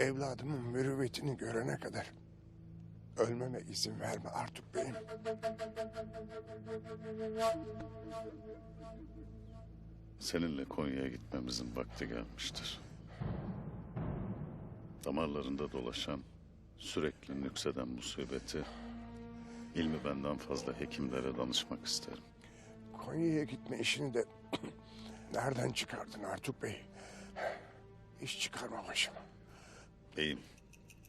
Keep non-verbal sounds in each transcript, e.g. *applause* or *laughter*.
evladımın mürüvvetini görene kadar ölmeme izin verme Artuk Bey'im. Seninle Konya'ya gitmemizin vakti gelmiştir. Damarlarında dolaşan, sürekli nükseden musibeti, ilmi benden fazla hekimlere danışmak isterim. Konya'ya gitme işini de *clears throat* nereden çıkardın Artuk Bey? İş çıkarma başıma. Beyim,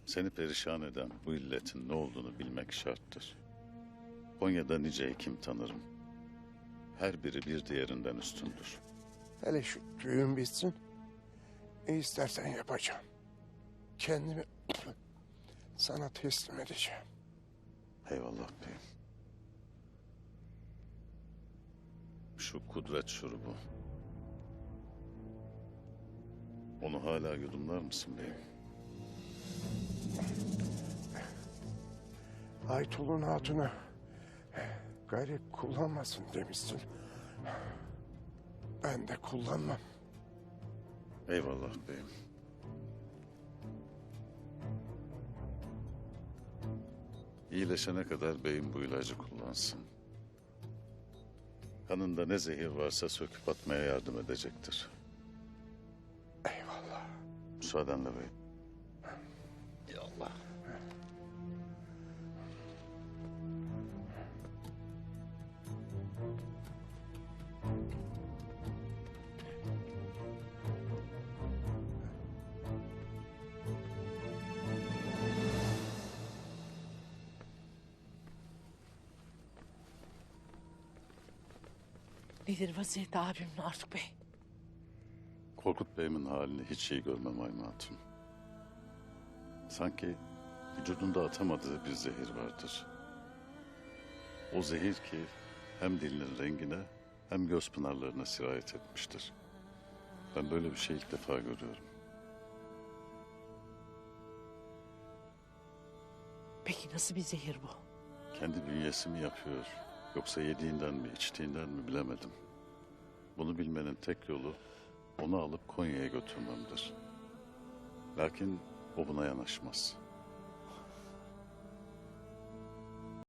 seni perişan eden bu illetin ne olduğunu bilmek şarttır. Konya'da nice hekim tanırım. Her biri bir diğerinden üstündür. Hele şu düğün bitsin. Ne istersen yapacağım. Kendimi *clears throat* sana teslim edeceğim. Eyvallah beyim. Şu kudret şurubu. Onu hala yudumlar mısın beyim? Aytul'un hatunu garip kullanmasın demişsin. Ben de kullanmam. Eyvallah beyim. İyileşene kadar beyim bu ilacı kullansın. Kanında ne zehir varsa söküp atmaya yardım edecektir. Eyvallah. Müsaadenle beyim. Nedir vaziyet abimin Artuk Bey? Korkut Bey'imin halini hiç iyi görmem Ayma Hatun. Sanki vücudunda atamadığı bir zehir vardır. O zehir ki hem dilinin rengine hem göz pınarlarına sirayet etmiştir. Ben böyle bir şey ilk defa görüyorum. Peki nasıl bir zehir bu? Kendi bünyesi mi yapıyor yoksa yediğinden mi içtiğinden mi bilemedim. Bunu bilmenin tek yolu onu alıp Konya'ya götürmemdir. Lakin o buna yanaşmaz.